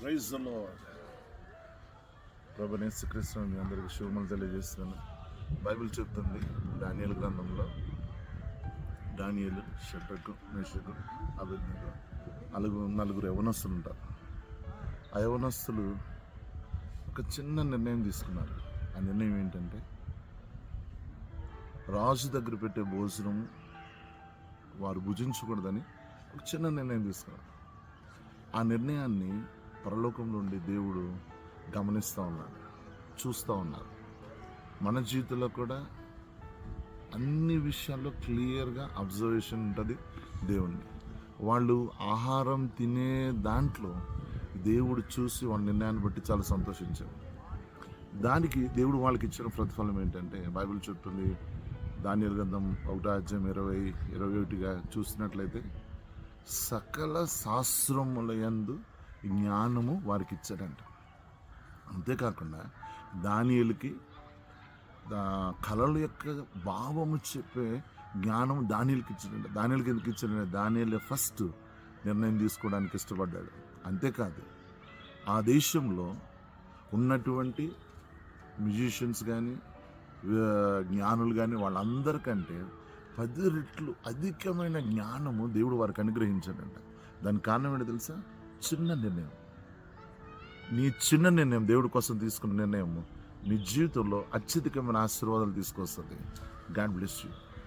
Praise ప్రభు నేసుకృష్ణ మీ అందరికీ శుభములు తెలియజేస్తున్నాను. బైబిల్ చెప్తుంది డానియల్ గ్రంథంలో డానియలు షట్రకు మేషకు అభిజ్ఞకు నలుగురు నలుగురు యవనస్తులు ఉంటారు ఆ యవనస్తులు ఒక చిన్న నిర్ణయం తీసుకున్నారు. ఆ నిర్ణయం ఏంటంటే రాజు దగ్గర పెట్టే భోజనం వారు భుజించకూడదని ఒక చిన్న నిర్ణయం తీసుకున్నారు. ఆ నిర్ణయాన్ని పరలోకం ఉండి దేవుడు గమనిస్తూ ఉన్నాడు చూస్తూ ఉన్నారు మన జీవితంలో కూడా అన్ని విషయాల్లో క్లియర్గా అబ్జర్వేషన్ ఉంటుంది దేవుణ్ణి. వాళ్ళు ఆహారం తినే దాంట్లో దేవుడు చూసి వాళ్ళ నిర్ణయాన్ని బట్టి చాలా సంతోషించారు. దానికి దేవుడు వాళ్ళకి ఇచ్చిన ప్రతిఫలం ఏంటంటే బైబిల్ చెప్తుంది దాని గ్రంథం ఒకటో ఇరవై ఇరవై ఒకటిగా చూసినట్లయితే సకల శాస్త్రముల యందు జ్ఞానము వారికి ఇచ్చాడంట అంతేకాకుండా దానియులకి కళల యొక్క భావము చెప్పే జ్ఞానం దానిలకి ఇచ్చాడంట. దానిలకి ఎందుకు ఇచ్చాడంటే దానిలే ఫస్ట్ నిర్ణయం తీసుకోవడానికి ఇష్టపడ్డాడు. అంతేకాదు ఆ దేశంలో ఉన్నటువంటి మ్యూజిషియన్స్ కానీ జ్ఞానులు కానీ వాళ్ళందరికంటే పది రెట్లు అధికమైన జ్ఞానము దేవుడు వారికి అనుగ్రహించాడంట. దానికి కారణం ఏంటో తెలుసా? చిన్న నిర్ణయం. నీ చిన్న నిర్ణయం దేవుడి కోసం తీసుకున్న నిర్ణయం నీ జీవితంలో అత్యధికమైన ఆశీర్వాదాలు తీసుకొస్తుంది. God bless you.